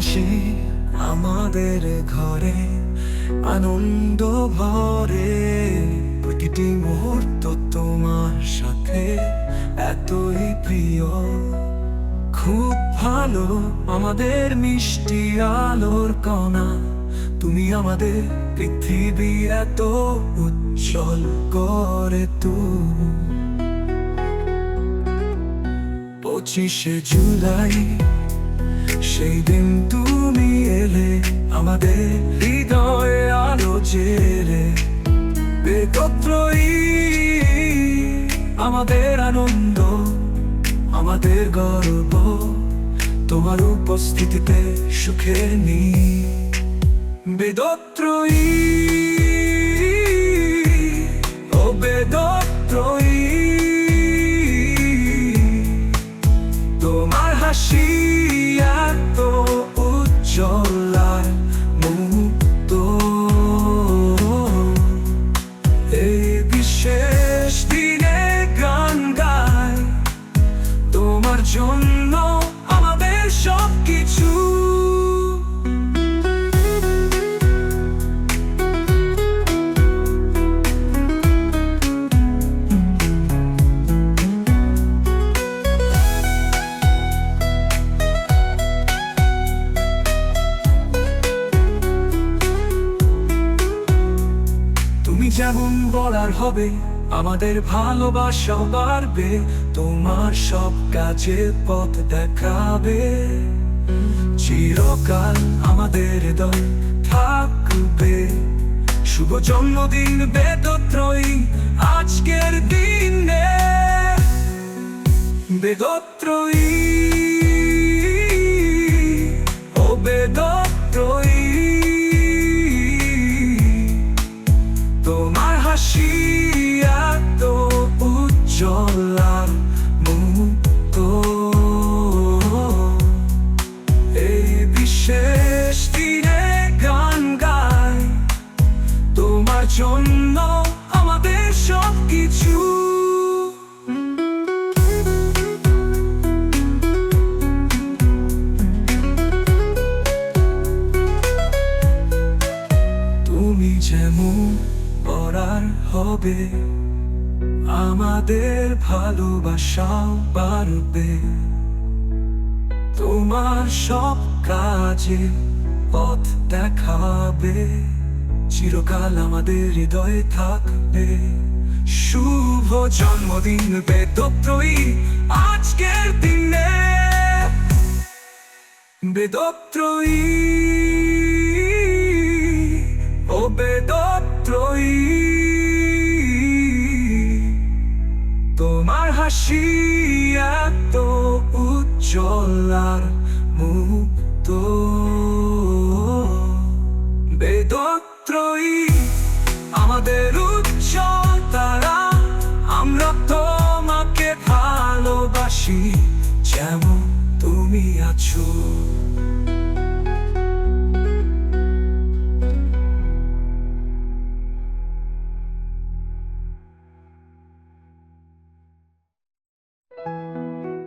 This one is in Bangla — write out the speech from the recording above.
হাসি আমাদের ঘরে আনন্দ ভরে। প্রতিটি মুহূর্ত তোমার সাথে এতই প্রিয়। খুব ভালো আমাদের মিষ্টি আলোর কণা। তুমি আমাদের পৃথিবী এত উজ্জ্বল করে তুমি পঁচিশে জুলাই সেই দিন তুমি এলে আমাদের হৃদয়ে আলো জেলে। বেকত্রই আমাদের আনন্দ, আমাদের গর্ব, তোমার উপস্থিতিতে সুখের নি বেদত্রয়ী ও বেদত্রয়ী তোমার হাসি জন্য আমাদের সব কিছু যেমন বলার হবে আমাদের ভালোবাসা বাড়বে। তোমার সব কাজে পথ দেখাবে। চিরকাল আমাদের হৃদয় থাকবে। শুভ জন্মদিন বেদত্রয়ী, আজকের দিনে। বেদত্রয়ী, ও বেদত্রয়ী। জন্য আমাদের সব কিছু তুমি যেমন পড়ার হবে, আমাদের ভালোবাসা বাড়বে। তোমার সব কাজে পথ দেখাবে। চিরকাল আমাদের হৃদয়ে থাকবে। শুভ জন্মদিন বেদত্রয়ী আজকের দিনে। বেদত্রয়ী ও বেদত্রয়ী তোমার হাসি এত উজ্জ্বল আর ভালোবাসি যেমন তুমি আছো।